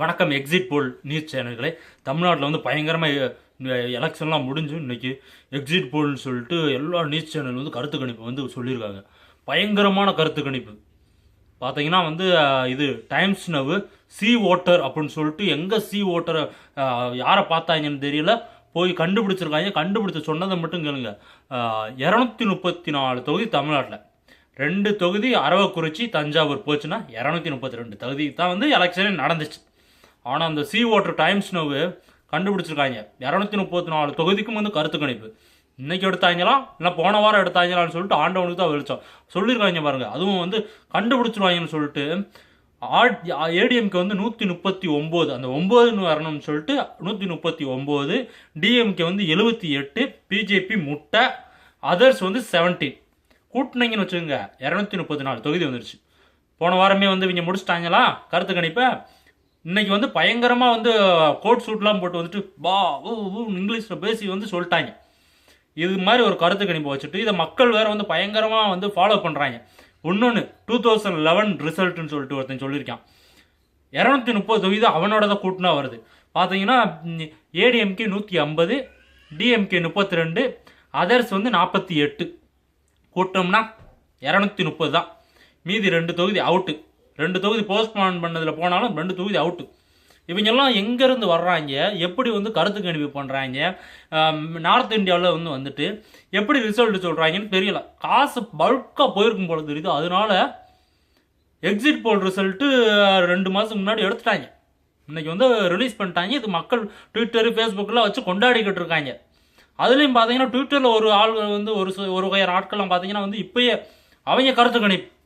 வணக்கம் எக்ஸிட் போல் நியூஸ் சேனல்களே. தமிழ்நாட்டில் வந்து பயங்கரமாக எலெக்ஷன்லாம் முடிஞ்சு இன்றைக்கி எக்ஸிட் போல்னு சொல்லிட்டு எல்லா நியூஸ் சேனல் வந்து கருத்து கணிப்பு வந்து சொல்லியிருக்காங்க. பயங்கரமான கருத்து கணிப்பு. பார்த்தீங்கன்னா வந்து இது டைம்ஸ் நவ் சி ஓட்டர் அப்படின்னு சொல்லிட்டு எங்கே சி ஓட்டரை யாரை பார்த்தாங்கன்னு தெரியல. போய் கண்டுபிடிச்சிருக்காங்க. கண்டுபிடிச்ச சொன்னதை மட்டும் கேளுங்க. இரநூத்தி முப்பத்தி நாலு தொகுதி தமிழ்நாட்டில். ரெண்டு தொகுதி அரவக்குறிச்சி தஞ்சாவூர் போச்சுன்னா இரநூத்தி முப்பத்தி ரெண்டு தொகுதி தான் வந்து எலெக்ஷனே நடந்துச்சு. ஆனால் அந்த சி ஓட்டர் டைம்ஸ் நோவு கண்டுபிடிச்சிருக்காங்க. இரநூத்தி முப்பத்தி நாலு தொகுதிக்கும் வந்து கருத்து கணிப்பு. இன்னைக்கு எடுத்தாங்களா? இல்லை போன வாரம் எடுத்தாங்களான்னு சொல்லிட்டு ஆண்டவனுக்கு தான் வெளிச்சம். சொல்லியிருக்காங்க பாருங்க. அதுவும் வந்து கண்டுபிடிச்சிருவாங்கன்னு சொல்லிட்டு ஏடிஎம்கே வந்து நூற்றி முப்பத்தி ஒம்பது அந்த ஒம்போதுன்னு வரணும்னு சொல்லிட்டு நூற்றி முப்பத்தி ஒம்பது டிஎம்கே வந்து எழுபத்தி எட்டு பிஜேபி முட்டை அதர்ஸ் வந்து செவன்டீன் கூட்டினீங்கன்னு வச்சுக்கோங்க. இரநூத்தி முப்பத்தி நாலு தொகுதி வந்துருச்சு. போன வாரமே வந்து இவங்க முடிச்சிட்டாங்களா? கருத்து கணிப்பை? இன்னைக்கு வந்து பயங்கரமாக வந்து கோட் சூட்லாம் போட்டு வந்துட்டு பா ஊ இங்கிலீஷில் பேசி வந்து சொல்லிட்டாங்க. இது மாதிரி ஒரு கருத்து கணிப்பு வச்சுட்டு இதை மக்கள் வேறு வந்து பயங்கரமாக வந்து ஃபாலோ பண்ணுறாங்க இன்னொன்று டூ தௌசண்ட் லெவன் ரிசல்ட்டுன்னு சொல்லிட்டு ஒருத்தன் சொல்லியிருக்கான். இரநூத்தி முப்பது தொகுதி அவனோட தான் கூட்டினா வருது. பார்த்தீங்கன்னா ஏடிஎம்கே நூற்றி ஐம்பது டிஎம்கே முப்பத்தி ரெண்டு அதர்ஸ் வந்து நாற்பத்தி எட்டு. கூட்டம்னா இரநூத்தி முப்பது தான் மீதி ரெண்டு தொகுதி அவுட்டு ரெண்டு தொகுதி போஸ்ட்மான் பண்ணதில் போனாலும் ரெண்டு தொகுதி அவுட்டு இவங்கெல்லாம் எங்கேருந்து வர்றாங்க? எப்படி வந்து கருத்து கணிப்பு பண்ணுறாங்க நார்த் இந்தியாவில் வந்து வந்துட்டு எப்படி ரிசல்ட் சொல்கிறாங்கன்னு தெரியல. காசு பல்காக போயிருக்கும் போல தெரியுது. அதனால எக்ஸிட் போல் ரிசல்ட்டு ரெண்டு மாதத்துக்கு முன்னாடி எடுத்துட்டாங்க. இன்னைக்கு வந்து ரிலீஸ் பண்ணிட்டாங்க. இது மக்கள் ட்விட்டர் ஃபேஸ்புக்கில் வச்சு கொண்டாடிக்கிட்டு இருக்காங்க. அதுலேயும் பார்த்தீங்கன்னா ட்விட்டரில் ஒரு ஆள்கள் வந்து ஒரு சில- ஒரு வகையான ஆட்கள்லாம் பார்த்தீங்கன்னா வந்து இப்போயே அவங்க கருத்து கணிப்பு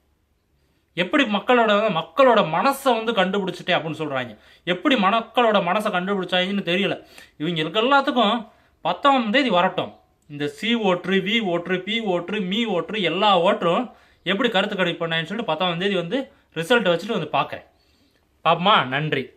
எப்படி மக்களோட மக்களோட மனசை வந்து கண்டுபிடிச்சிட்டே அப்படின்னு சொல்கிறாங்க எப்படி மக்களோட மனசை கண்டுபிடிச்சாங்கன்னு தெரியல. இவங்களுக்கு எல்லாத்துக்கும் பத்தாம் தேதி வரட்டும். இந்த சி ஓட்டு வி ஓட்டு பி ஓட்டு மீ ஓட்டு எல்லா ஓட்டும் எப்படி கருத்து கணிப்பு பண்ணாங்கன்னு சொல்லிட்டு பத்தாம் தேதி வந்து ரிசல்ட் வச்சுட்டு வந்து பார்க்குறேன். பாப்பமா நன்றி.